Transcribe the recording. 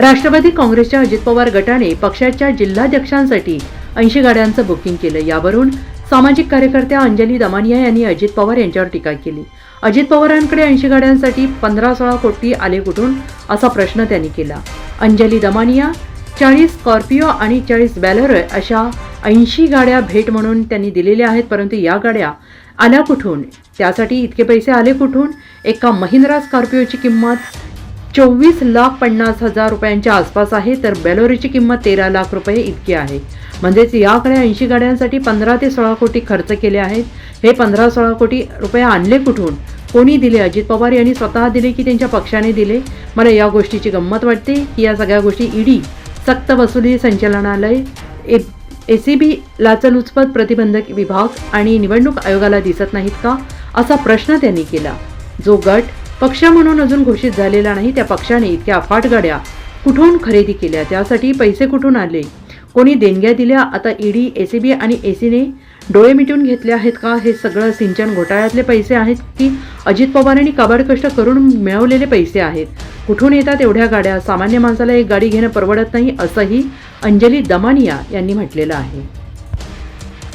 राष्ट्रवादी काँग्रेसच्या अजित पवार गटाने पक्षाच्या जिल्हाध्यक्षांसाठी ऐंशी गाड्यांचं बुकिंग केलं. यावरून सामाजिक कार्यकर्त्या अंजली दमानिया यांनी अजित पवार यांच्यावर टीका केली. अजित पवारांकडे ऐंशी गाड्यांसाठी पंधरा सोळा कोटी आले कुठून? असा प्रश्न त्यांनी केला. अंजली दमानिया चाळीस स्कॉर्पिओ आणि चाळीस बॅलर अशा ऐंशी गाड्या भेट म्हणून त्यांनी दिलेल्या आहेत परंतु या गाड्या आल्या कुठून? त्यासाठी इतके पैसे आले कुठून? एका महिंद्रा स्कॉर्पिओची किंमत चोवीस लाख पन्नास हजार रुपयांच्या आसपास आहे तर बेलोरीची किंमत तेरा लाख रुपये इतकी आहे. म्हणजेच याकडे ऐंशी गाड्यांसाठी पंधरा ते सोळा कोटी खर्च केले आहेत. हे पंधरा सोळा कोटी रुपये आणले कुठून? कोणी दिले? अजित पवार यांनी स्वतः दिले की त्यांच्या पक्षाने दिले? मला या गोष्टीची गंमत वाटते की या सगळ्या गोष्टी ईडी सक्त वसुली संचालनालय ए ए सी बी लाचलुचपत प्रतिबंधक विभाग आणि निवडणूक आयोगाला दिसत नाहीत का? असा प्रश्न त्यांनी केला. जो गट पक्ष म्हणून अजून घोषित झालेला नाही त्या पक्षाने इतक्या अफाट गाड्या कुठून खरेदी केल्या? त्यासाठी पैसे कुठून आले? कोणी देणग्या दिल्या? आता ईडी एसीबी आणि एसीने डोळे मिटून घेतले आहेत का? हे सगळं सिंचन घोटाळ्यातले पैसे आहेत की अजित पवारांनी काबाड कष्ट करून मिळवलेले पैसे आहेत? कुठून येतात एवढ्या गाड्या? सामान्य माणसाला एक गाडी घेणं परवडत नाही असंही अंजली दमानिया यांनी म्हटलेलं आहे.